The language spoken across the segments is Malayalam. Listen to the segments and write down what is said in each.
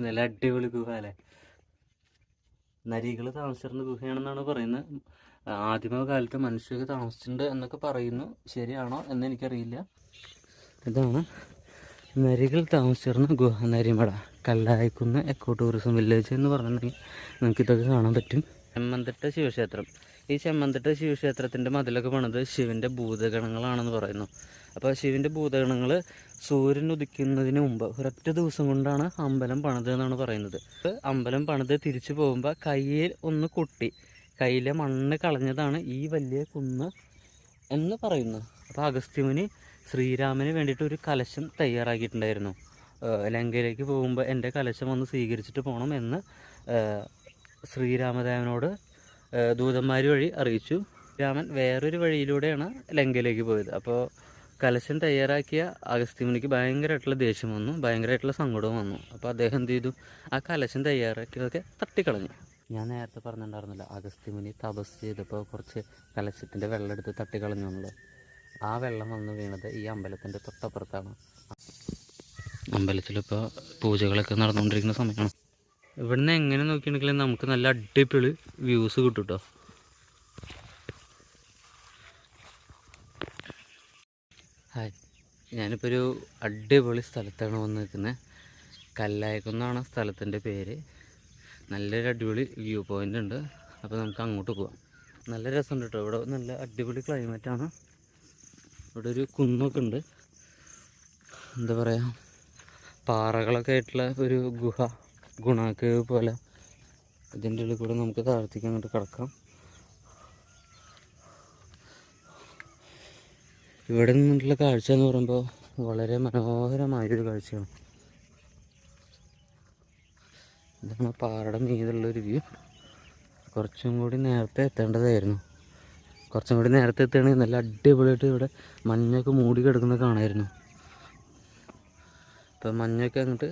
നല്ല അടിപൊളി ഗുഹ അല്ലേ നരികൾ താമസിച്ചിരുന്ന ഗുഹയാണെന്നാണ് പറയുന്നത്. ആദിമ കാലത്ത് മനുഷ്യർക്ക് താമസിച്ചിട്ടുണ്ട് എന്നൊക്കെ പറയുന്നു. ശരിയാണോ എന്ന് എനിക്കറിയില്ല. ഇതാണ് നരികൾ താമസിച്ചിരുന്ന ഗുഹ Narimada Kallayikkunnu eco tourism village എന്ന് പറഞ്ഞിട്ടുണ്ടെങ്കിൽ നിങ്ങൾക്ക് ഇതൊക്കെ കാണാൻ പറ്റും. ചെമ്മന്തിട്ട ശിവക്ഷേത്രം. ഈ ചെമ്മന്തിട്ട ശിവക്ഷേത്രത്തിന്റെ മതിലൊക്കെ പണിത് ശിവന്റെ ഭൂതഗണങ്ങളാണെന്ന് പറയുന്നു. അപ്പോൾ ശിവന്റെ ഭൂതഗണങ്ങൾ സൂര്യൻ ഉദിക്കുന്നതിന് മുമ്പ് ഒരൊറ്റ ദിവസം കൊണ്ടാണ് അമ്പലം പണിത് എന്നാണ് പറയുന്നത്. അമ്പലം പണിത് തിരിച്ചു പോകുമ്പോൾ കയ്യിൽ ഒന്ന് കൊട്ടി കയ്യിലെ മണ്ണ് കളഞ്ഞതാണ് ഈ വലിയ കുന്ന് എന്ന് പറയുന്നു അപ്പോൾ അഗസ്ത്യമുനി ശ്രീരാമന് വേണ്ടിയിട്ട് ഒരു കലശം തയ്യാറാക്കിയിട്ടുണ്ടായിരുന്നു. ലങ്കയിലേക്ക് പോകുമ്പോൾ എന്റെ കലശം ഒന്ന് സ്വീകരിച്ചിട്ട് പോകണം എന്ന് ശ്രീരാമദേവനോട് ദൂതന്മാർ വഴി അറിയിച്ചു. രാമൻ വേറൊരു വഴിയിലൂടെയാണ് ലങ്കയിലേക്ക് പോയത്. അപ്പോൾ കലശം തയ്യാറാക്കിയ അഗസ്ത്യമുനിക്ക് ഭയങ്കരമായിട്ടുള്ള ദേഷ്യം വന്നു ഭയങ്കരമായിട്ടുള്ള സങ്കടവും വന്നു. അപ്പോൾ അദ്ദേഹം എന്ത് ചെയ്തു? ആ കലശം തയ്യാറാക്കിയതൊക്കെ തട്ടിക്കളഞ്ഞു. ഞാൻ നേരത്തെ പറഞ്ഞിട്ടുണ്ടായിരുന്നില്ല അഗസ്ത്യമുനി തപസ് ചെയ്തപ്പോൾ കുറച്ച് കലശത്തിന്റെ വെള്ളം എടുത്ത് തട്ടിക്കളഞ്ഞു എന്നുള്ളത് ആ വെള്ളം വന്ന് വീണത് ഈ അമ്പലത്തിന്റെ തൊട്ടപ്പുറത്താണ്. അമ്പലത്തിലിപ്പോൾ പൂജകളൊക്കെ നടന്നുകൊണ്ടിരിക്കുന്ന സമയമാണ്. ഇവിടുന്ന് എങ്ങനെ നോക്കിയിട്ടുണ്ടെങ്കിലും നമുക്ക് നല്ല അടിപൊളി വ്യൂസ് കിട്ടും കേട്ടോ ഞാനിപ്പോൾ ഒരു അടിപൊളി സ്ഥലത്താണ് വന്ന് നിൽക്കുന്നത് കല്ലായക്കുന്നാണ് സ്ഥലത്തിന്റെ പേര്. നല്ലൊരു അടിപൊളി വ്യൂ പോയിന്റ് ഉണ്ട്. അപ്പോൾ നമുക്ക് അങ്ങോട്ട് പോവാം. നല്ല രസമുണ്ട് കേട്ടോ ഇവിടെ നല്ല അടിപൊളി ക്ലൈമറ്റാണ് ഇവിടെ ഒരു കുന്നൊക്കെ ഉണ്ട്. എന്താ പറയുക പാറകളൊക്കെ ആയിട്ടുള്ള ഒരു ഗുഹ ഗുണാക്കേവ് പോലെ. ഇതിന്റെ ഉള്ളിൽ കൂടെ നമുക്ക് താഴത്തേക്ക് അങ്ങോട്ട് കിടക്കാം. ഇവിടെ നിന്നുള്ള കാഴ്ച എന്ന് പറയുമ്പോൾ വളരെ മനോഹരമായൊരു കാഴ്ചയാണ്. ഇതാണ് പാറയുടെ മീതുള്ളൊരു വ്യൂ. കുറച്ചും കൂടി നേരത്തെ എത്തേണ്ടതായിരുന്നു. കുറച്ചും കൂടി നേരത്തെ എത്തുകയാണെങ്കിൽ നല്ല അടിപൊളിയായിട്ട് ഇവിടെ മഞ്ഞൊക്കെ മൂടി കിടക്കുന്നത് കാണായിരുന്നു. ഇപ്പം മഞ്ഞൊക്കെ അങ്ങോട്ട്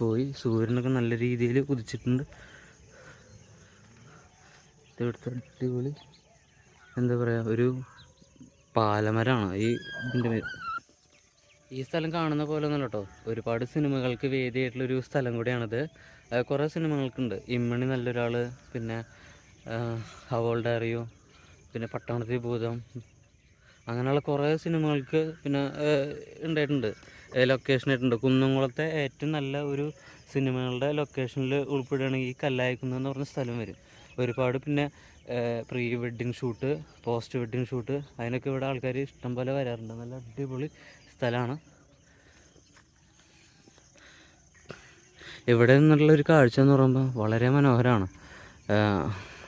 പോയി സൂര്യനൊക്കെ നല്ല രീതിയിൽ കുതിച്ചിട്ടുണ്ട് ഇവിടുത്തെ അടിപൊളി എന്താ പറയുക ഒരു പാലമരമാണ് ഈ ഇതിന്റെ പേര്. ഈ സ്ഥലം കാണുന്ന പോലെ ഒന്നല്ല കേട്ടോ. ഒരുപാട് സിനിമകൾക്ക് വേദിയായിട്ടുള്ളൊരു സ്ഥലം കൂടിയാണിത്. കുറേ സിനിമകൾക്കുണ്ട്. ഇമ്മണി നല്ലൊരാൾ പിന്നെ ഹവോൾ ഡയറിയോ പിന്നെ പട്ടണത്തി ഭൂതം അങ്ങനെയുള്ള കുറേ സിനിമകൾക്ക് പിന്നെ ഉണ്ടായിട്ടുണ്ട്. ലൊക്കേഷൻ ആയിട്ടുണ്ട്. കുന്നംകുളത്തെ ഏറ്റവും നല്ല ഒരു സിനിമകളുടെ ലൊക്കേഷനിൽ ഉൾപ്പെടുകയാണെങ്കിൽ കല്ലായിക്കുന്ന് എന്ന് പറഞ്ഞ സ്ഥലം വരും. ഒരുപാട് പിന്നെ pre wedding shoot post wedding shoot അതിനൊക്കെ ഇവിടെ ആൾക്കാർ ഇഷ്ടംപോലെ വരാറുണ്ട്. നല്ല അടിപൊളി സ്ഥലമാണ് ഇവിടെ നിന്നുള്ള ഒരു കാഴ്ച എന്ന് പറയുമ്പോൾ വളരെ മനോഹരമാണ്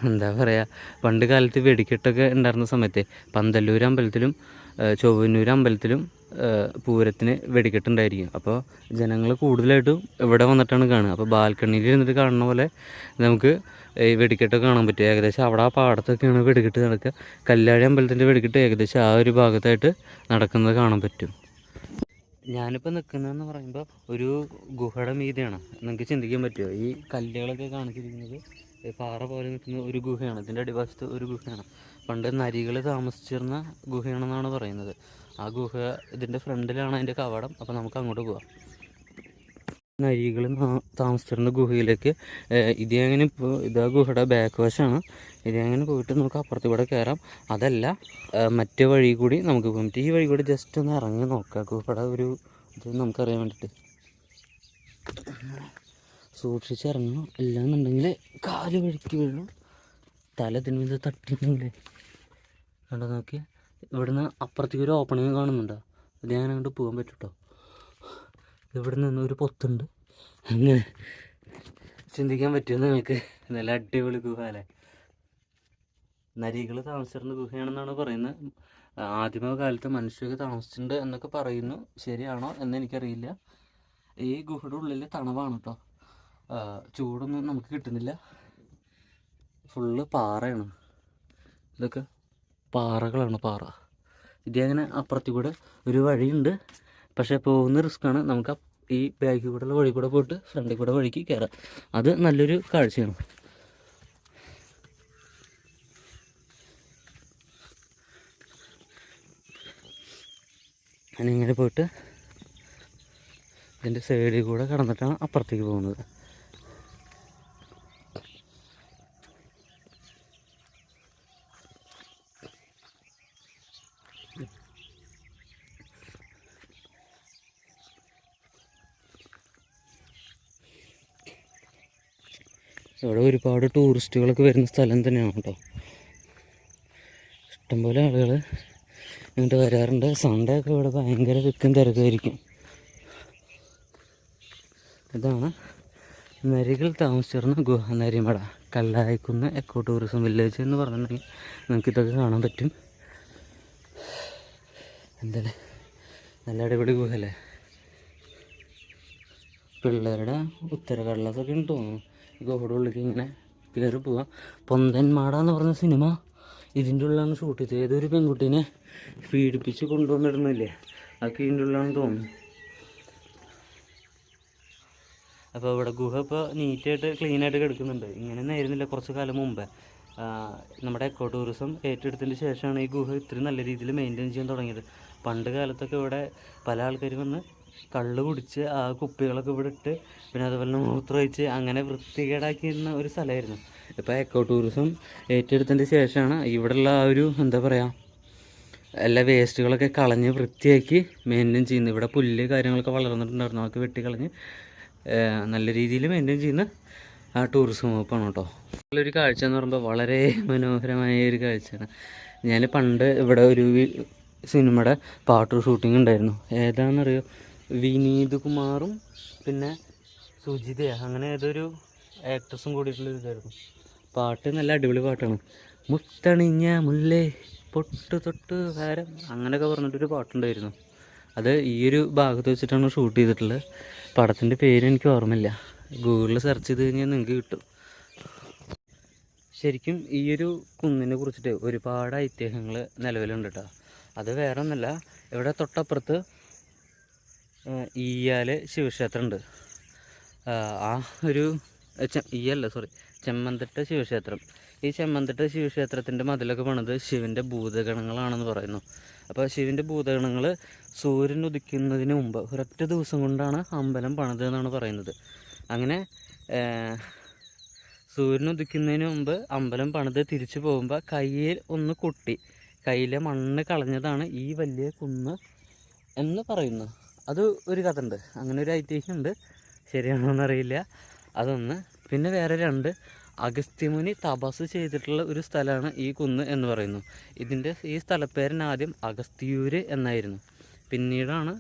എന്താ പറയുക പണ്ട് കാലത്ത് വെടിക്കെട്ടൊക്കെ ഉണ്ടായിരുന്ന സമയത്തെ പന്തല്ലൂർ അമ്പലത്തിലും ചൊവ്വന്നൂർ അമ്പലത്തിലും പൂരത്തിന് വെടിക്കെട്ടുണ്ടായിരിക്കും. അപ്പോൾ ജനങ്ങൾ കൂടുതലായിട്ടും ഇവിടെ വന്നിട്ടാണ് കാണുക. അപ്പോൾ ബാൽക്കണിയിൽ ഇരുന്നിട്ട് കാണുന്ന പോലെ നമുക്ക് ഈ വെടിക്കെട്ടൊക്കെ കാണാൻ പറ്റും. ഏകദേശം അവിടെ ആ പാടത്തൊക്കെയാണ് വെടിക്കെട്ട് നടക്കുക. കല്ലാഴി അമ്പലത്തിന്റെ വെടിക്കെട്ട് ഏകദേശം ആ ഒരു ഭാഗത്തായിട്ട് നടക്കുന്നത് കാണാൻ പറ്റും. ഞാനിപ്പോൾ നിൽക്കുന്നതെന്ന് പറയുമ്പോൾ ഒരു ഗുഹയുടെ മീതിയാണ്. നിങ്ങൾക്ക് ചിന്തിക്കാൻ പറ്റുമോ ഈ കല്ലുകളൊക്കെ കാണിച്ചിരിക്കുന്നത് പാറ പോലെ നിൽക്കുന്ന ഒരു ഗുഹയാണ്. ഇതിന്റെ അടിഭാഗത്ത് ഒരു ഗുഹയാണ്. പണ്ട് നരികൾ താമസിച്ചിരുന്ന ഗുഹയാണെന്നാണ് പറയുന്നത്. ആ ഗുഹ ഇതിന്റെ ഫ്രണ്ടിലാണ് അതിന്റെ കവാടം. അപ്പോൾ നമുക്ക് അങ്ങോട്ട് പോവാം. നരികൾ താമസിച്ചിരുന്ന ഗുഹയിലേക്ക് ഇത് അങ്ങനെ ഇപ്പോൾ ഇതാ ഗുഹയുടെ ബാക്ക് വശമാണ് ഇതേ അങ്ങനെ പോയിട്ട് നമുക്ക് അപ്പുറത്ത് കൂടെ കയറാം അതല്ല മറ്റേ വഴി കൂടി നമുക്ക് പോകാം ഈ വഴി കൂടി ജസ്റ്റ് ഒന്ന് ഇറങ്ങി നോക്കാം. ഗുഹയുടെ ഒരു ഇത് നമുക്കറിയാൻ വേണ്ടിയിട്ട് സൂക്ഷിച്ചിറങ്ങണം. ഇല്ലാന്നുണ്ടെങ്കിൽ കാൽ വഴിക്ക് വീഴും. തല തിന്മീത തട്ടിയിട്ടുണ്ടെങ്കിൽ കണ്ടോ നോക്കി ഇവിടുന്ന് അപ്പുറത്തേക്ക് ഒരു ഓപ്പണിങ് കാണുന്നുണ്ടോ. അത് ഞാൻ അങ്ങോട്ട് പോകാൻ പറ്റൂട്ടോ. ഇവിടെ നിന്ന് ഒരു പൊത്തുണ്ട്. അങ്ങനെ ചിന്തിക്കാൻ പറ്റുമോ നിങ്ങൾക്ക്? നല്ല അടിപൊളി ഗുഹ അല്ലേ? നരികൾ താമസിച്ചിരുന്ന ഗുഹയാണെന്നാണ് പറയുന്നത്. ആദിമ കാലത്ത് മനുഷ്യരൊക്കെ താമസിച്ചിട്ടുണ്ട് എന്നൊക്കെ പറയുന്നു. ശരിയാണോ എന്ന് എനിക്കറിയില്ല. ഈ ഗുഹയുടെ ഉള്ളിൽ തണവാണ് കേട്ടോ ചൂടൊന്നും നമുക്ക് കിട്ടുന്നില്ല. ഫുള്ള് പാറയാണ്. ഇതൊക്കെ പാറകളാണ് പാറ. ഇതേ അങ്ങനെ അപ്പുറത്തിൽ കൂടെ ഒരു വഴിയുണ്ട്. പക്ഷേ പോകുന്ന റിസ്ക്കാണ് നമുക്ക് ഈ ബാക്കിൽ കൂടെയുള്ള വഴി കൂടെ പോയിട്ട് ഫ്രണ്ടിൽ കൂടെ വഴിക്ക് കയറാം അത് നല്ലൊരു കാഴ്ചയാണ്. ഞാനിങ്ങനെ പോയിട്ട് ഇതിന്റെ സൈഡിൽ കൂടെ കടന്നിട്ടാണ് അപ്പുറത്തേക്ക് പോകുന്നത് ഇവിടെ ഒരുപാട് ടൂറിസ്റ്റുകളൊക്കെ വരുന്ന സ്ഥലം തന്നെയാണ് കേട്ടോ. ഇഷ്ടംപോലെ ആളുകൾ ഇങ്ങോട്ട് വരാറുണ്ട്. സൺഡേ ഒക്കെ ഇവിടെ ഭയങ്കര തിക്കും തിരക്കായിരിക്കും ഇതാണ് നരികൾ താമസിച്ചിരുന്ന ഗുഹ Narimada Kallayikkunnu eco tourism village എന്ന് പറഞ്ഞിട്ടുണ്ടെങ്കിൽ നിങ്ങൾക്ക് ഇതൊക്കെ കാണാൻ പറ്റും. എന്താണ്? നല്ല അടിപൊളി ഗുഹയല്ലേ പിള്ളേരുടെ ഉത്തരകടലാസൊക്കെ ഉണ്ട് തോന്നുന്നു. ഉള്ളിലേക്ക് ഇങ്ങനെ കയറി പോവാം. പൊന്തൻമാട എന്ന് പറഞ്ഞ സിനിമ ഇതിന്റെ ഉള്ളിലാണ് ഷൂട്ട് ചെയ്തത്. ഏതൊരു പെൺകുട്ടീനെ പീഡിപ്പിച്ച് കൊണ്ടുവന്നിരുന്നില്ലേ അതൊക്കെ ഇതിന്റെ ഉള്ളിലാണ് തോന്നുന്നു. അപ്പോൾ ഇവിടെ ഗുഹ ഇപ്പോൾ നീറ്റായിട്ട് ക്ലീനായിട്ട് കിടക്കുന്നുണ്ട്. ഇങ്ങനെയൊന്നും ആയിരുന്നില്ല കുറച്ച് കാലം മുമ്പേ. നമ്മുടെ എക്കോ ടൂറിസം ഏറ്റെടുത്തതിന് ശേഷമാണ് ഈ ഗുഹ ഇത്രയും നല്ല രീതിയിൽ മെയിന്റെയിൻ ചെയ്യാൻ തുടങ്ങിയത്. പണ്ട് കാലത്തൊക്കെ ഇവിടെ പല ആൾക്കാരും വന്ന് കള്ള് കുടിച്ച് ആ കുപ്പികളൊക്കെ ഇവിടെ ഇട്ട് പിന്നെ അതുപോലെ തന്നെ മൂത്രമൊഴിച്ച് അങ്ങനെ വൃത്തികേടാക്കിയിരുന്ന ഒരു സ്ഥലമായിരുന്നു. ഇപ്പോൾ എക്കോ ടൂറിസം ഏറ്റെടുത്തതിന് ശേഷമാണ് ഇവിടെയുള്ള ആ ഒരു എന്താ പറയുക എല്ലാ വേസ്റ്റുകളൊക്കെ കളഞ്ഞ് വൃത്തിയാക്കി മെയിന്റെയിൻ ചെയ്യുന്നത്. ഇവിടെ പുല്ല് കാര്യങ്ങളൊക്കെ വളർന്നിട്ടുണ്ടായിരുന്നു. അതൊക്കെ വെട്ടിക്കളഞ്ഞ് നല്ല രീതിയിൽ മെയിന്റെയിൻ ചെയ്യുന്ന ആ ടൂറിസം വകുപ്പാണ് കേട്ടോ. നല്ലൊരു കാഴ്ച എന്ന് പറയുമ്പോൾ വളരെ മനോഹരമായ ഒരു കാഴ്ചയാണ്. ഞാൻ പണ്ട് ഇവിടെ ഒരു സിനിമയുടെ പാട്ട് ഷൂട്ടിംഗ് ഉണ്ടായിരുന്നു. ഏതാണെന്നറിയോ? വിനീത് കുമാറും പിന്നെ സുജിത അങ്ങനെ ഏതൊരു ആക്ട്രസും കൂടിയിട്ടുള്ള ഇതായിരുന്നു. പാട്ട് നല്ല അടിപൊളി പാട്ടാണ്. മുത്തണിഞ്ഞ മുല്ലേ പൊട്ട് തൊട്ട് ഹാരം അങ്ങനെയൊക്കെ പറഞ്ഞിട്ടൊരു പാട്ടുണ്ടായിരുന്നു. അത് ഈ ഒരു ഭാഗത്ത് വെച്ചിട്ടാണ് ഷൂട്ട് ചെയ്തിട്ടുള്ളത്. പടത്തിന്റെ പേര് എനിക്ക് ഓർമ്മയില്ല. ഗൂഗിളിൽ സെർച്ച് ചെയ്ത് കഴിഞ്ഞാൽ നിങ്ങൾക്ക് കിട്ടും. ശരിക്കും ഈ ഒരു കുന്നിനെ കുറിച്ചിട്ട് ഒരുപാട് ഐതിഹ്യങ്ങൾ നിലവിലുണ്ട് കേട്ടോ അത് വേറെ ഒന്നല്ല ഇവിടെ തൊട്ടപ്പുറത്ത് ഈയാൽ ശിവക്ഷേത്രമുണ്ട് ആ ഒരു ഈയല്ല സോറി ചെമ്മന്തിട്ട ശിവക്ഷേത്രം. ഈ ചെമ്മന്തിട്ട ശിവക്ഷേത്രത്തിന്റെ മതിലൊക്കെ പണിത് ശിവന്റെ ഭൂതഗണങ്ങളാണെന്ന് പറയുന്നു. അപ്പോൾ ശിവന്റെ ഭൂതഗണങ്ങൾ സൂര്യൻ ഉദിക്കുന്നതിന് മുമ്പ് ഒരൊറ്റ ദിവസം കൊണ്ടാണ് അമ്പലം പണിത് എന്നാണ് പറയുന്നത്. അങ്ങനെ സൂര്യൻ ഉദിക്കുന്നതിന് മുമ്പ് അമ്പലം പണിത് തിരിച്ചു പോകുമ്പോൾ കയ്യിൽ ഒന്ന് കൊട്ടി കയ്യിലെ മണ്ണ് കളഞ്ഞതാണ് ഈ വലിയ കുന്ന് എന്ന് പറയുന്നു. അത് ഒരു കഥ ഉണ്ട് അങ്ങനെ ഒരു ഐതിഹ്യം ഉണ്ട്. ശരിയാണോ എന്നറിയില്ല അതൊന്ന്. പിന്നെ വേറെ രണ്ട്. അഗസ്ത്യമുനി തപസ് ചെയ്തിട്ടുള്ള ഒരു സ്ഥലമാണ് ഈ കുന്ന് എന്ന് പറയുന്നു. ഇതിന്റെ ഈ സ്ഥലപ്പേരൻ ആദ്യം അഗസ്തിയൂര് എന്നായിരുന്നു. പിന്നീടാണ്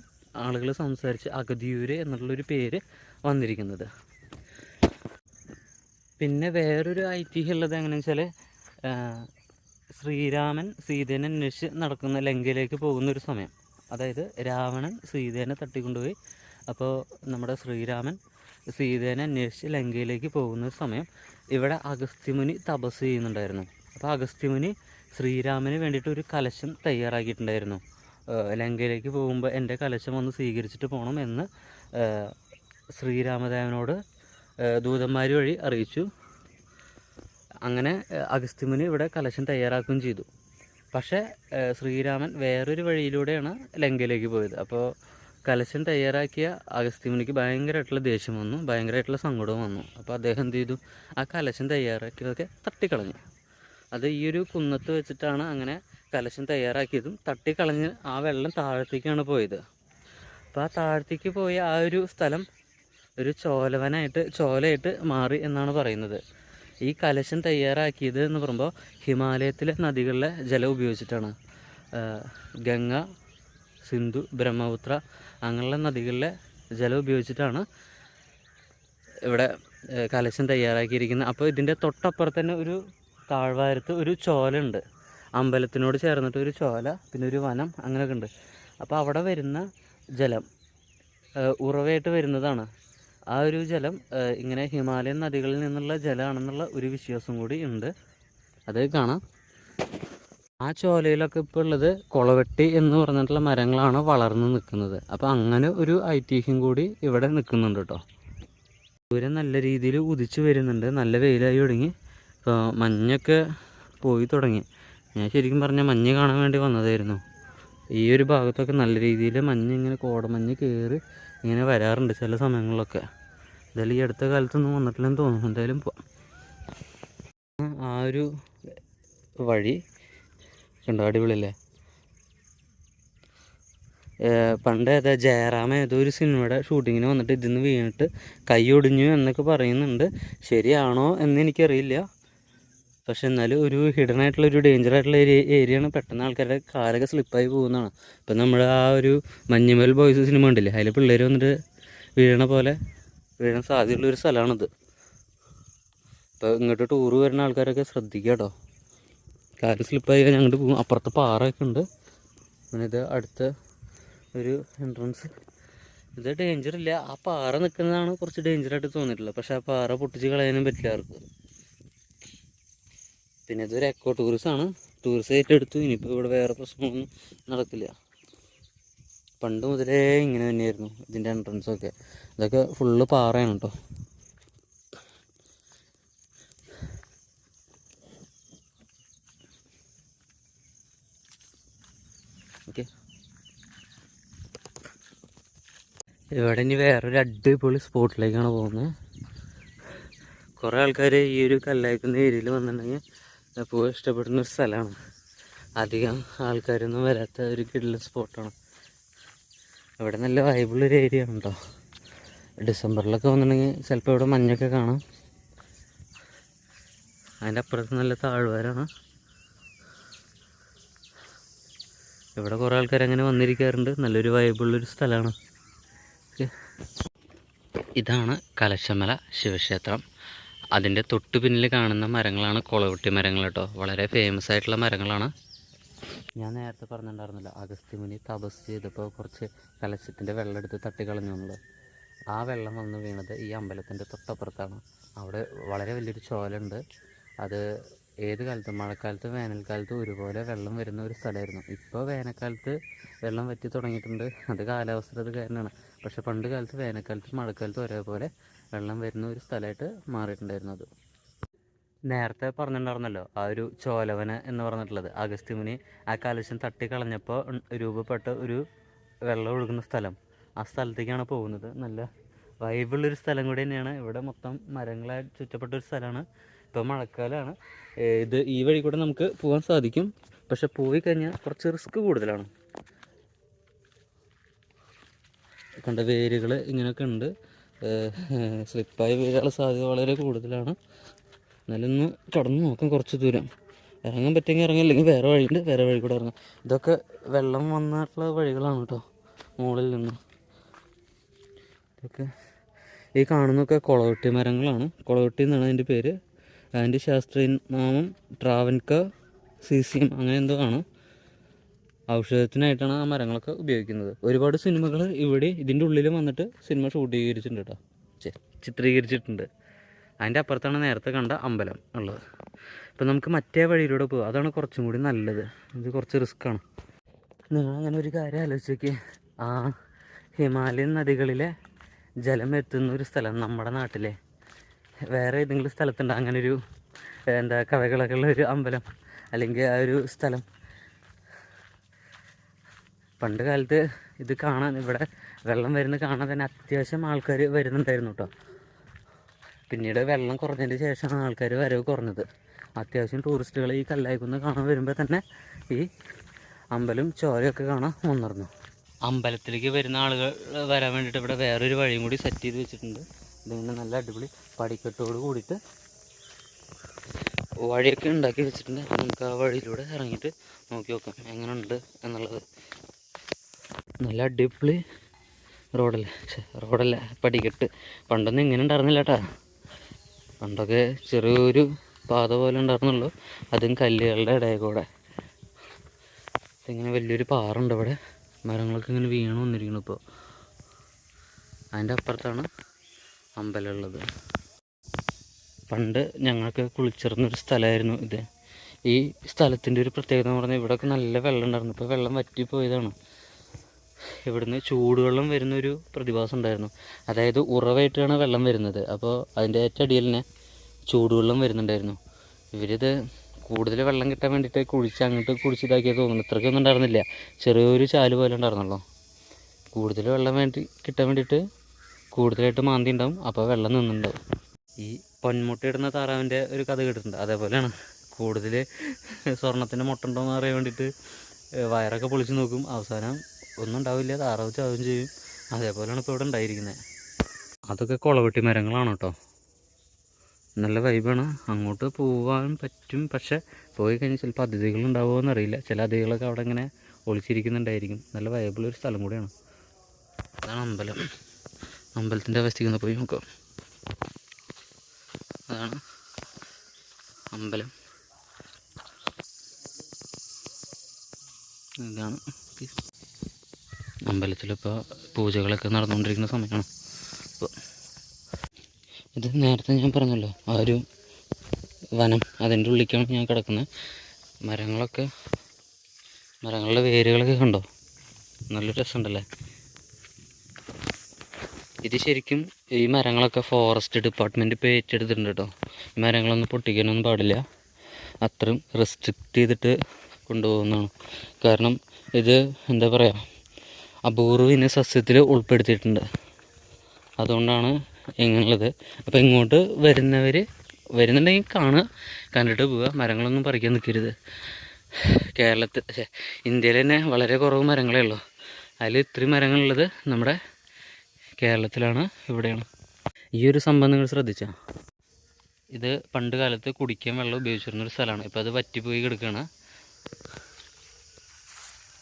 ആളുകൾ സംസാരിച്ച് അഗതിയൂര് എന്നുള്ളൊരു പേര് വന്നിരിക്കുന്നത്. പിന്നെ വേറൊരു ഐതിഹ്യം ഉള്ളത് എങ്ങനെയാണെന്ന് വെച്ചാൽ ശ്രീരാമൻ സീതേനെ അന്വേഷിച്ച് നടക്കുന്ന ലങ്കയിലേക്ക് പോകുന്ന ഒരു സമയം. അതായത് രാവണൻ സീതേനെ തട്ടിക്കൊണ്ടുപോയി. അപ്പോൾ നമ്മുടെ ശ്രീരാമൻ സീതേനെ അന്വേഷിച്ച് ലങ്കയിലേക്ക് പോകുന്ന സമയം ഇവിടെ അഗസ്ത്യമുനി തപസ് ചെയ്യുന്നുണ്ടായിരുന്നു. അപ്പോൾ അഗസ്ത്യമുനി ശ്രീരാമന് വേണ്ടിയിട്ട് ഒരു കലശം തയ്യാറാക്കിയിട്ടുണ്ടായിരുന്നു. ലങ്കയിലേക്ക് പോകുമ്പോൾ എന്റെ കലശം ഒന്ന് സ്വീകരിച്ചിട്ട് പോകണം എന്ന് ശ്രീരാമദേവനോട് ദൂതന്മാർ വഴി അറിയിച്ചു. അങ്ങനെ അഗസ്ത്യമുനി ഇവിടെ കലശം തയ്യാറാക്കുകയും ചെയ്തു. പക്ഷേ ശ്രീരാമൻ വേറൊരു വഴിയിലൂടെയാണ് ലങ്കയിലേക്ക് പോയത്. അപ്പോൾ കലശൻ തയ്യാറാക്കിയ അഗസ്ത്യമുനിക്ക് ഭയങ്കരമായിട്ടുള്ള ദേഷ്യം വന്നു ഭയങ്കരമായിട്ടുള്ള സങ്കടവും വന്നു. അപ്പോൾ അദ്ദേഹം എന്ത് ചെയ്തു? ആ കലശം തയ്യാറാക്കിയതൊക്കെ തട്ടിക്കളഞ്ഞു. അത് ഈ ഒരു കുന്നത്ത് വെച്ചിട്ടാണ് അങ്ങനെ കലശം തയ്യാറാക്കിയതും തട്ടിക്കളഞ്ഞ് ആ വെള്ളം താഴത്തേക്കാണ് പോയത്. അപ്പോൾ ആ താഴത്തേക്ക് പോയി ആ ഒരു സ്ഥലം ഒരു ചോലവനായിട്ട് ചോലയായിട്ട് മാറി എന്നാണ് പറയുന്നത്. ഈ കലശം തയ്യാറാക്കിയത് എന്ന് പറയുമ്പോൾ ഹിമാലയത്തിലെ നദികളിലെ ജലം ഉപയോഗിച്ചിട്ടാണ്. ഗംഗ സിന്ധു ബ്രഹ്മപുത്ര അങ്ങനെയുള്ള നദികളിലെ ജലം ഉപയോഗിച്ചിട്ടാണ് ഇവിടെ കലശം തയ്യാറാക്കിയിരിക്കുന്നത്. അപ്പോൾ ഇതിന്റെ തൊട്ടപ്പുറത്ത് തന്നെ ഒരു താഴ്വാരത്ത് ഒരു ചോല ഉണ്ട് അമ്പലത്തിനോട് ചേർന്നിട്ട് ഒരു ചോല പിന്നെ ഒരു വനം അങ്ങനെയൊക്കെ ഉണ്ട്. അപ്പോൾ അവിടെ വരുന്ന ജലം ഉറവയായിട്ട് വരുന്നതാണ്. ആ ഒരു ജലം ഇങ്ങനെ ഹിമാലയൻ നദികളിൽ നിന്നുള്ള ജലമാണെന്നുള്ള ഒരു വിശ്വാസം കൂടി ഉണ്ട്. അത് കാണാം. ആ ചോലയിലൊക്കെ ഇപ്പോൾ ഉള്ളത് കുളവെട്ടി എന്ന് പറഞ്ഞിട്ടുള്ള മരങ്ങളാണ് വളർന്ന് നിൽക്കുന്നത്. അപ്പോൾ അങ്ങനെ ഒരു ഐതിഹ്യം കൂടി ഇവിടെ നിൽക്കുന്നുണ്ട് കേട്ടോ. സൂര്യൻ നല്ല രീതിയിൽ ഉദിച്ചു വരുന്നുണ്ട്. നല്ല വെയിലായി തുടങ്ങി. ഇപ്പോൾ മഞ്ഞൊക്കെ പോയി തുടങ്ങി. ഞാൻ ശരിക്കും പറഞ്ഞാൽ മഞ്ഞ് കാണാൻ വേണ്ടി വന്നതായിരുന്നു. ഈ ഒരു ഭാഗത്തൊക്കെ നല്ല രീതിയിൽ മഞ്ഞ് ഇങ്ങനെ കോടമഞ്ഞ് കയറി ഇങ്ങനെ വരാറുണ്ട് ചില സമയങ്ങളിലൊക്കെ. എന്തായാലും ഈ അടുത്ത കാലത്തൊന്നും വന്നിട്ടില്ലെന്ന് തോന്നുന്നു. എന്തായാലും പോവാം ആ ഒരു വഴി കണ്ടോ? അടിപൊളിയല്ലേ? പണ്ട് ഏതാ ജയറാമ ഏതോ ഒരു സിനിമയുടെ ഷൂട്ടിങ്ങിന് വന്നിട്ട് ഇതിന്ന് വീണിട്ട് കൈ ഒടിഞ്ഞു എന്നൊക്കെ പറയുന്നുണ്ട്. ശരിയാണോ എന്ന് എനിക്കറിയില്ല. പക്ഷെ എന്നാലും ഒരു ഹിഡൻ ആയിട്ടുള്ള ഒരു ഡേഞ്ചർ ആയിട്ടുള്ള ഏരിയ ഏരിയയാണ് പെട്ടെന്ന് ആൾക്കാരുടെ കാലൊക്കെ സ്ലിപ്പായി പോകുന്നതാണ്. ഇപ്പം നമ്മൾ ആ ഒരു മഞ്ഞുമൽ ബോയ്സ് സിനിമ ഉണ്ടല്ലേ അതിൽ പിള്ളേർ വന്നിട്ട് വീഴണ പോലെ വീഴാൻ സാധ്യതയുള്ള ഒരു സ്ഥലമാണിത് അപ്പോൾ ഇങ്ങോട്ട് ടൂറ് വരുന്ന ആൾക്കാരൊക്കെ ശ്രദ്ധിക്കുക കേട്ടോ കാൽ സ്ലിപ്പായി ഞങ്ങോട്ട് പോകും അപ്പുറത്ത് പാറയൊക്കെ ഉണ്ട്. പിന്നെ ഇത് അടുത്ത ഒരു എൻട്രൻസ് ഇത് ഡേഞ്ചർ ഇല്ല. ആ പാറ നിൽക്കുന്നതാണ് കുറച്ച് ഡേഞ്ചറായിട്ട് തോന്നിയിട്ടുള്ളത്. പക്ഷെ ആ പാറ പൊട്ടിച്ച് കളയാനും പറ്റില്ല അവർക്ക് പിന്നെ ഇതൊരു എക്കോ ടൂറിസം ആണ്. ടൂറിസ്റ്റ് എടുത്തു. ഇനിയിപ്പോൾ ഇവിടെ വേറെ പ്രശ്നങ്ങളൊന്നും നടക്കില്ല. പണ്ട് മുതലേ ഇങ്ങനെ തന്നെയായിരുന്നു ഇതിന്റെ എൻട്രൻസ് ഒക്കെ. ഇതൊക്കെ ഫുള്ള് പാറയാണ് കേട്ടോ ഇവിടെ ഇനി വേറൊരു അടിപൊളി സ്പോട്ടിലേക്കാണ് പോകുന്നത് കുറേ ആൾക്കാർ ഈ ഒരു കല്ലായിക്കുന്ന ഏരിയയിൽ വന്നിട്ടുണ്ടെങ്കിൽ എപ്പോഴും ഇഷ്ടപ്പെടുന്ന ഒരു സ്ഥലമാണ് അധികം ആൾക്കാരൊന്നും വരാത്ത ഒരു കിടിലും സ്പോട്ടാണ്. ഇവിടെ നല്ല വൈബിളൊരു ഏരിയ ഉണ്ടോ ഡിസംബറിലൊക്കെ വന്നിട്ടുണ്ടെങ്കിൽ ചിലപ്പോൾ ഇവിടെ മഞ്ഞൊക്കെ കാണാം. അതിന്റെ അപ്പുറത്ത് നല്ല താഴ്വാരാണ്. ഇവിടെ കുറേ ആൾക്കാർ അങ്ങനെ വന്നിരിക്കാറുണ്ട്. നല്ലൊരു വൈബുള്ളൊരു സ്ഥലമാണ്. ഇതാണ് കലശമല ശിവക്ഷേത്രം. അതിന്റെ തൊട്ടു പിന്നിൽ കാണുന്ന മരങ്ങളാണ് കുളവെട്ടി മരങ്ങൾ കേട്ടോ. വളരെ ഫേമസ് ആയിട്ടുള്ള മരങ്ങളാണ്. ഞാൻ നേരത്തെ പറഞ്ഞിട്ടുണ്ടായിരുന്നില്ല അഗസ്ത്യമുനി തപസ് ചെയ്തപ്പോൾ കുറച്ച് കലശത്തിന്റെ വെള്ളം എടുത്ത് തട്ടിക്കളഞ്ഞു എന്നുള്ളത് ആ വെള്ളം വന്ന് വീണത് ഈ അമ്പലത്തിന്റെ തൊട്ടപ്പുറത്താണ്. അവിടെ വളരെ വലിയൊരു ചോലുണ്ട് അത് ഏത് കാലത്തും മഴക്കാലത്ത് വേനൽക്കാലത്ത് ഒരുപോലെ വെള്ളം വരുന്ന ഒരു സ്ഥലമായിരുന്നു. ഇപ്പോൾ വേനൽക്കാലത്ത് വെള്ളം വറ്റി തുടങ്ങിയിട്ടുണ്ട്. അത് കാലാവസ്ഥയുടെ കാരണമാണ്. പക്ഷെ പണ്ട് കാലത്ത് വേനൽക്കാലത്തും മഴക്കാലത്തും ഒരേപോലെ വെള്ളം വരുന്ന ഒരു സ്ഥലമായിട്ട് മാറിയിട്ടുണ്ടായിരുന്നു അത്. നേരത്തെ പറഞ്ഞിട്ടുണ്ടായിരുന്നല്ലോ ആ ഒരു ചോലവന എന്ന് പറഞ്ഞിട്ടുള്ളത്. അഗസ്ത്യമുനി ആ കലശം തട്ടിക്കളഞ്ഞപ്പോൾ രൂപപ്പെട്ട ഒരു വെള്ളം ഒഴുകുന്ന സ്ഥലം. ആ സ്ഥലത്തേക്കാണ് പോകുന്നത്. നല്ല വൈബുള്ളൊരു സ്ഥലം കൂടി തന്നെയാണ്. ഇവിടെ മൊത്തം മരങ്ങളാൽ ചുറ്റപ്പെട്ട ഒരു സ്ഥലമാണ് ഇപ്പോൾ മഴക്കാലമാണ് ഇത് ഈ വഴി കൂടെ നമുക്ക് പോകാൻ സാധിക്കും. പക്ഷെ പോയി കഴിഞ്ഞാൽ കുറച്ച് റിസ്ക് കൂടുതലാണ്. കണ്ട വേരുകൾ ഇങ്ങനെയൊക്കെ ഉണ്ട്. സ്ലിപ്പായി വീഴാനുള്ള സാധ്യത വളരെ കൂടുതലാണ്. എന്നാലും കടന്നു നോക്കാം കുറച്ച് ദൂരം. ഇറങ്ങാൻ പറ്റുമെങ്കിൽ ഇറങ്ങാം അല്ലെങ്കിൽ വേറെ വഴിയുണ്ട്. വേറെ വഴി കൂടെ ഇറങ്ങാം. ഇതൊക്കെ വെള്ളം വന്നിട്ടുള്ള വഴികളാണ് കേട്ടോ. മുകളിൽ നിന്ന്. ഇതൊക്കെ ഈ കാണുന്നൊക്കെ കൊളവട്ടി മരങ്ങളാണ്. കൊളവട്ടി എന്നാണ് അതിന്റെ പേര്. അതിന്റെ ശാസ്ത്രീയ നാമം ട്രാവൻക സീസിയം അങ്ങനെ എന്തോ ആണ്. ഔഷധത്തിനായിട്ടാണ് ആ മരങ്ങളൊക്കെ ഉപയോഗിക്കുന്നത്. ഒരുപാട് സിനിമകൾ ഇവിടെ ഇതിന്റെ ഉള്ളിൽ വന്നിട്ട് സിനിമ ഷൂട്ട് ചെയ്തിട്ടുണ്ട് കേട്ടോ ചിത്രീകരിച്ചിട്ടുണ്ട്. അതിന്റെ അപ്പുറത്താണ് നേരത്തെ കണ്ട അമ്പലം ഉള്ളത്. ഇപ്പം നമുക്ക് മറ്റേ വഴിയിലൂടെ പോകാം അതാണ് കുറച്ചും കൂടി നല്ലത്. ഇത് കുറച്ച് റിസ്ക്കാണ് നിങ്ങൾ അങ്ങനെ ഒരു കാര്യം ആലോചിച്ചേക്ക് ആ ഹിമാലയൻ നദികളിലെ ജലം എത്തുന്ന ഒരു സ്ഥലം നമ്മുടെ നാട്ടിലെ. വേറെ ഏതെങ്കിലും സ്ഥലത്തുണ്ട്? അങ്ങനെ ഒരു എന്താ കവകളൊക്കെ ഉള്ള ഒരു അമ്പലം അല്ലെങ്കിൽ ആ ഒരു സ്ഥലം. പണ്ട് കാലത്ത് ഇത് കാണാൻ ഇവിടെ വെള്ളം വരുന്നത് കാണാൻ തന്നെ അത്യാവശ്യം ആൾക്കാർ വരുന്നുണ്ടായിരുന്നു കേട്ടോ പിന്നീട് വെള്ളം കുറഞ്ഞതിന് ശേഷമാണ് ആൾക്കാർ വരവ് കുറഞ്ഞത്. അത്യാവശ്യം ടൂറിസ്റ്റുകൾ ഈ കല്ലായിക്കുന്ന് കാണാൻ വരുമ്പോൾ തന്നെ ഈ അമ്പലം ചോരയൊക്കെ കാണാൻ വന്നിരുന്നു. അമ്പലത്തിലേക്ക് വരുന്ന ആളുകൾ വരാൻ വേണ്ടിയിട്ട് ഇവിടെ വേറൊരു വഴിയും കൂടി സെറ്റ് ചെയ്ത് വെച്ചിട്ടുണ്ട്. ഇതിങ്ങനെ നല്ല അടിപൊളി പടിക്കെട്ടോട് കൂടിയിട്ട് വഴിയൊക്കെ ഉണ്ടാക്കി വെച്ചിട്ടുണ്ട്. നമുക്ക് ആ വഴിയിലൂടെ ഇറങ്ങിയിട്ട് നോക്കി നോക്കാം എങ്ങനെയുണ്ട് എന്നുള്ളത്. നല്ല അടിപൊളി റോഡല്ലേ? റോഡല്ല? പടിക്കെട്ട്. പണ്ടൊന്നും ഇങ്ങനെ ഉണ്ടായിരുന്നില്ല കേട്ടാ പണ്ടൊക്കെ ചെറിയൊരു പാത പോലെ ഉണ്ടായിരുന്നുള്ളൂ. അതും കല്ലുകളുടെ ഇടയിൽ കൂടെ. ഇങ്ങനെ വലിയൊരു പാറുണ്ട് ഇവിടെ മരങ്ങളൊക്കെ ഇങ്ങനെ വീണ് വന്നിരിക്കുന്നു ഇപ്പോൾ അതിന്റെ അപ്പുറത്താണ് അമ്പലം ഉള്ളത്. പണ്ട് ഞങ്ങൾക്ക് കുളിച്ചിരുന്നൊരു സ്ഥലമായിരുന്നു ഇത്. ഈ സ്ഥലത്തിന്റെ ഒരു പ്രത്യേകത എന്ന് പറഞ്ഞാൽ ഇവിടെയൊക്കെ നല്ല വെള്ളം ഉണ്ടായിരുന്നു. ഇപ്പോൾ വെള്ളം വറ്റിപ്പോയതാണ്. ഇവിടുന്ന് ചൂടുവെള്ളം വരുന്നൊരു പ്രതിഭാസം ഉണ്ടായിരുന്നു. അതായത് ഉറവായിട്ടാണ് വെള്ളം വരുന്നത്. അപ്പോൾ അതിന്റെ ഏറ്റടിയിൽ തന്നെ ചൂടുവെള്ളം വരുന്നുണ്ടായിരുന്നു. ഇവരിത് കൂടുതൽ വെള്ളം കിട്ടാൻ വേണ്ടിയിട്ട് കുഴിച്ച് അങ്ങോട്ട് കുഴിച്ചിതാക്കിയത് തോന്നുന്നു. ഇത്രയ്ക്കൊന്നും ഉണ്ടായിരുന്നില്ല. ചെറിയൊരു ചാൽ പോലെ ഉണ്ടായിരുന്നല്ലോ കൂടുതൽ വെള്ളം വേണ്ടി കിട്ടാൻ വേണ്ടിയിട്ട് കൂടുതലായിട്ട് മാന്തി ഉണ്ടാവും. അപ്പോൾ വെള്ളം നിന്നുണ്ടാവും ഈ പൊന്മുട്ടയിടുന്ന താറാവിന്റെ ഒരു കഥ കേട്ടിട്ടുണ്ട്. അതേപോലെയാണ്. കൂടുതൽ സ്വർണത്തിന്റെ മുട്ട ഉണ്ടോ എന്ന് അറിയാൻ വേണ്ടിയിട്ട് വയറൊക്കെ പൊളിച്ച് നോക്കും. അവസാനം ഒന്നും ഉണ്ടാവില്ല. താറാവ് ചാവും ചെയ്യും. അതേപോലെയാണ് ഇപ്പോൾ ഇവിടെ ഉണ്ടായിരിക്കുന്നത്. അതൊക്കെ കുളവെട്ടി മരങ്ങളാണ് കേട്ടോ. നല്ല വൈബാണ് അങ്ങോട്ട് പോകാൻ പറ്റും. പക്ഷെ പോയി കഴിഞ്ഞാൽ ചിലപ്പോൾ അതിഥികളുണ്ടാവുമോ എന്നറിയില്ല ചില അതിഥികളൊക്കെ അവിടെ ഇങ്ങനെ ഒളിച്ചിരിക്കുന്നുണ്ടായിരിക്കും. നല്ല വൈബിളൊരു സ്ഥലം കൂടിയാണ്. അതാണ് അമ്പലം. അമ്പലത്തിന്റെ അവസ്ഥയ്ക്ക് ഒന്ന് പോയി നോക്കാം. അതാണ് അമ്പലം. ഇതാണ് അമ്പലത്തിലിപ്പോൾ പൂജകളൊക്കെ നടന്നുകൊണ്ടിരിക്കുന്ന സമയമാണ്. ഇപ്പോൾ ഇത് നേരത്തെ ഞാൻ പറഞ്ഞല്ലോ ആ ഒരു വനം അതിന്റെ ഉള്ളിലേക്കാണ് ഞാൻ കിടക്കുന്നത്. മരങ്ങളൊക്കെ മരങ്ങളുടെ വേരുകളൊക്കെ കണ്ടോ? നല്ല രസമുണ്ടല്ലേ? ഇത് ശരിക്കും ഈ മരങ്ങളൊക്കെ ഫോറസ്റ്റ് ഡിപ്പാർട്ട്മെന്റ് ഇപ്പോൾ ഏറ്റെടുത്തിട്ടുണ്ട് കേട്ടോ. ഈ മരങ്ങളൊന്നും പൊട്ടിക്കാനൊന്നും പാടില്ല. അത്രയും റെസ്ട്രിക്റ്റ് ചെയ്തിട്ട് കൊണ്ടുപോകുന്നതാണ്. കാരണം ഇത് എന്താ പറയുക അപൂർവ ഇന സസ്യത്തിൽ ഉൾപ്പെടുത്തിയിട്ടുണ്ട്. അതുകൊണ്ടാണ് ഇങ്ങനെയുള്ളത് അപ്പോൾ ഇങ്ങോട്ട് വരുന്നവർ വരുന്നുണ്ടെങ്കിൽ കാണുക. കണ്ടിട്ട് പോവുക. മരങ്ങളൊന്നും പറിക്കാൻ നിൽക്കരുത് കേരളത്തിൽ ഇന്ത്യയിൽ തന്നെ വളരെ കുറവ് മരങ്ങളേ ഉള്ളൂ. അതിൽ ഇത്രയും മരങ്ങളുള്ളത് നമ്മുടെ കേരളത്തിലാണ് ഇവിടെയാണ്. ഈ ഒരു സംഭവം നിങ്ങൾ ശ്രദ്ധിച്ചാൽ ഇത് പണ്ട് കാലത്ത് കുടിക്കാൻ വെള്ളം ഉപയോഗിച്ചിരുന്ന ഒരു സ്ഥലമാണ്. ഇപ്പോൾ അത് വറ്റിപ്പോയി കിടക്കുകയാണ്.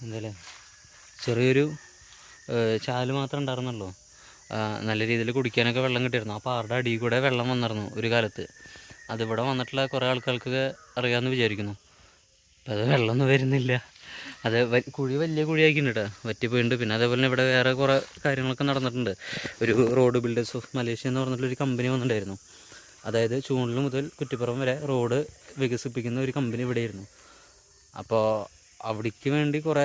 എന്തായാലും ചെറിയൊരു ചാൽ മാത്രമേ ഉണ്ടായിരുന്നുള്ളൂ. നല്ല രീതിയിൽ കുടിക്കാനൊക്കെ വെള്ളം കിട്ടിയിരുന്നു. ആ പാറയുടെ അടിയിൽ കൂടെ വെള്ളം വന്നിരുന്നു ഒരു കാലത്ത്. അതിവിടെ വന്നിട്ടുള്ള കുറേ ആൾക്കാർക്ക് അറിയാമെന്ന് വിചാരിക്കുന്നു. അപ്പം അത് വെള്ളമൊന്നും വരുന്നില്ല. അത് കുഴി വലിയ കുഴിയാക്കിയിട്ടുണ്ട് വറ്റിപ്പോയിട്ടുണ്ട്. പിന്നെ അതേപോലെ തന്നെ ഇവിടെ വേറെ കുറേ കാര്യങ്ങളൊക്കെ നടന്നിട്ടുണ്ട്. ഒരു റോഡ് ബിൽഡേഴ്സ് ഓഫ് മലേഷ്യ എന്ന് പറഞ്ഞിട്ടുള്ളൊരു കമ്പനി വന്നിട്ടുണ്ടായിരുന്നു. അതായത് ചൂണ്ടൽ മുതൽ കുറ്റിപ്പുറം വരെ റോഡ് വികസിപ്പിക്കുന്ന ഒരു കമ്പനി ഇവിടെയായിരുന്നു. അപ്പോൾ അവിടേക്ക് വേണ്ടി കുറേ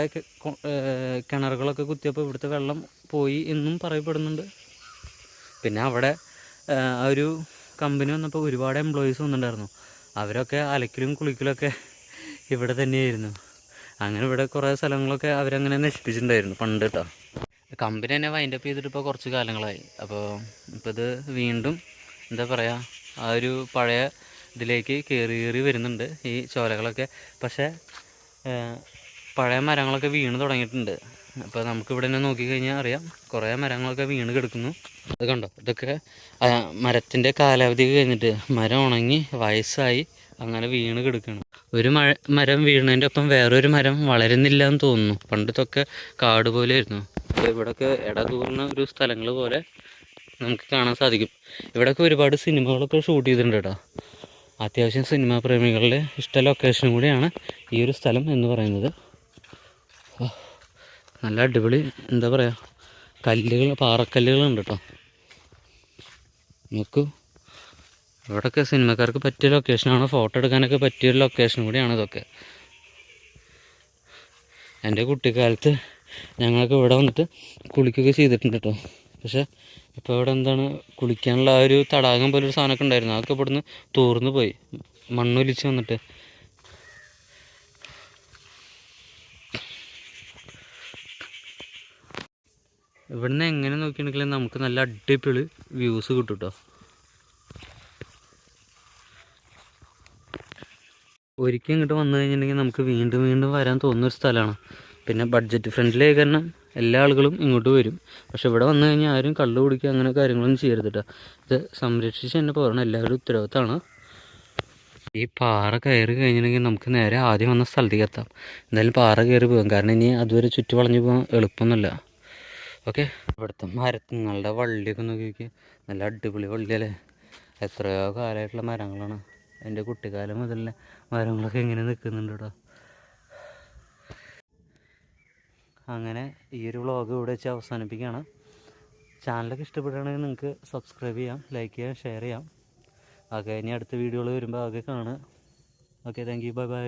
കിണറുകളൊക്കെ കുത്തിയപ്പോൾ ഇവിടുത്തെ വെള്ളം പോയി എന്നും പറയപ്പെടുന്നുണ്ട്. പിന്നെ അവിടെ ഒരു കമ്പനി വന്നപ്പോൾ ഒരുപാട് എംപ്ലോയീസ് വന്നിട്ടുണ്ടായിരുന്നു. അവരൊക്കെ അലക്കിലും കുളിക്കലൊക്കെ ഇവിടെ തന്നെയായിരുന്നു. അങ്ങനെ ഇവിടെ കുറേ സ്ഥലങ്ങളൊക്കെ അവരങ്ങനെ നശിപ്പിച്ചിട്ടുണ്ടായിരുന്നു പണ്ട് കേട്ടോ കമ്പനി തന്നെ വൈൻഡപ്പ് ചെയ്തിട്ട് ഇപ്പോൾ കുറച്ച് കാലങ്ങളായി. അപ്പോൾ ഇപ്പോൾ ഇത് വീണ്ടും എന്താ പറയുക ആ ഒരു പഴയ ഇതിലേക്ക് കയറി കയറി വരുന്നുണ്ട് ഈ ചോലകളൊക്കെ. പക്ഷേ പഴയ മരങ്ങളൊക്കെ വീണ് തുടങ്ങിയിട്ടുണ്ട്. അപ്പോൾ നമുക്ക് ഇവിടെ തന്നെ നോക്കിക്കഴിഞ്ഞാൽ അറിയാം. കുറേ മരങ്ങളൊക്കെ വീണ് കിടക്കുന്നു. അത് കണ്ടോ? ഇതൊക്കെ മരത്തിന്റെ കാലാവധി കഴിഞ്ഞിട്ട് മരം ഉണങ്ങി വയസ്സായി അങ്ങനെ വീണ് കിടക്കുന്നു ഒരു മഴ മരം വീണതിന്റെ ഒപ്പം വേറൊരു മരം വളരുന്നില്ല എന്ന് തോന്നുന്നു. പണ്ടത്തൊക്കെ കാട് പോലെ ആയിരുന്നു ഇവിടെയൊക്കെ ഇടതൂർന്ന ഒരു സ്ഥലങ്ങൾ പോലെ നമുക്ക് കാണാൻ സാധിക്കും. ഇവിടെയൊക്കെ ഒരുപാട് സിനിമകളൊക്കെ ഷൂട്ട് ചെയ്തിട്ടുണ്ട് കേട്ടോ. അത്യാവശ്യം സിനിമാ പ്രേമികളുടെ ഇഷ്ട ലൊക്കേഷനും കൂടിയാണ് ഈ ഒരു സ്ഥലം എന്ന് പറയുന്നത്. നല്ല അടിപൊളി എന്താ പറയുക കല്ലുകൾ പാറക്കല്ലുകളുണ്ട് കേട്ടോ നോക്കൂ. ഇവിടെയൊക്കെ സിനിമക്കാർക്ക് പറ്റിയ ലൊക്കേഷനാണ് ഫോട്ടോ എടുക്കാനൊക്കെ പറ്റിയ ഒരു ലൊക്കേഷൻ കൂടിയാണ് ഇതൊക്കെ. എന്റെ കുട്ടിക്കാലത്ത് ഞങ്ങൾക്ക് ഇവിടെ വന്നിട്ട് കുളിക്കുകയൊക്കെ ചെയ്തിട്ടുണ്ട് കേട്ടോ പക്ഷേ ഇപ്പോൾ ഇവിടെ എന്താണ് കുളിക്കാനുള്ള ആ ഒരു തടാകം പോലൊരു സാധനമൊക്കെ ഉണ്ടായിരുന്നു. അതൊക്കെ ഇവിടുന്ന് തൂർന്നു പോയി. മണ്ണൊലിച്ച് വന്നിട്ട്. ഇവിടുന്ന് എങ്ങനെ നോക്കിയിട്ടുണ്ടെങ്കിലും നമുക്ക് നല്ല അടിപൊളി വ്യൂസ് കിട്ടും കേട്ടോ ഒരിക്കൽ ഇങ്ങോട്ട് വന്നു കഴിഞ്ഞിട്ടുണ്ടെങ്കിൽ നമുക്ക് വീണ്ടും വീണ്ടും വരാൻ തോന്നുന്ന ഒരു സ്ഥലമാണ്. പിന്നെ ബഡ്ജറ്റ് ഫ്രണ്ട്ലി ആയി കാരണം എല്ലാ ആളുകളും ഇങ്ങോട്ട് വരും. പക്ഷെ ഇവിടെ വന്നു കഴിഞ്ഞാൽ ആരും കള്ളു കുടിക്കുക അങ്ങനെ കാര്യങ്ങളൊന്നും ചെയ്യരുത് കേട്ടോ ഇത് സംരക്ഷിച്ച് തന്നെ പോകണം എല്ലാവരും ഉത്തരവാദിത്തമാണ്. ഈ പാറ കയറി കഴിഞ്ഞിട്ടുണ്ടെങ്കിൽ നമുക്ക് നേരെ ആദ്യം വന്ന സ്ഥലത്തേക്ക് എത്താം. എന്തായാലും പാറ കയറി പോകാം. കാരണം ഇനി അതുവരെ ചുറ്റി വളഞ്ഞു പോകാൻ എളുപ്പമൊന്നുമില്ല. ഓക്കെ. ഇവിടുത്തെ മരങ്ങളുടെ വള്ളിയൊക്കെ നോക്കി നല്ല അടിപൊളി വള്ളിയല്ലേ? എത്രയോ കാലമായിട്ടുള്ള മരങ്ങളാണ്. എന്റെ കുട്ടിക്കാലം മുതലേ മരങ്ങളൊക്കെ ഇങ്ങനെ നിൽക്കുന്നുണ്ട് കേട്ടോ. അങ്ങനെ ഈ ഒരു വ്ളോഗ് ഇവിടെ വെച്ച് അവസാനിപ്പിക്കുകയാണ്. ചാനലൊക്കെ ഇഷ്ടപ്പെടുകയാണെങ്കിൽ നിങ്ങൾക്ക് സബ്സ്ക്രൈബ് ചെയ്യാം ലൈക്ക് ചെയ്യാം ഷെയർ ചെയ്യാം. ഓക്കെ ഇനി അടുത്ത വീഡിയോകൾ വരുമ്പോൾ ആകെ കാണുക. Okay thank you bye bye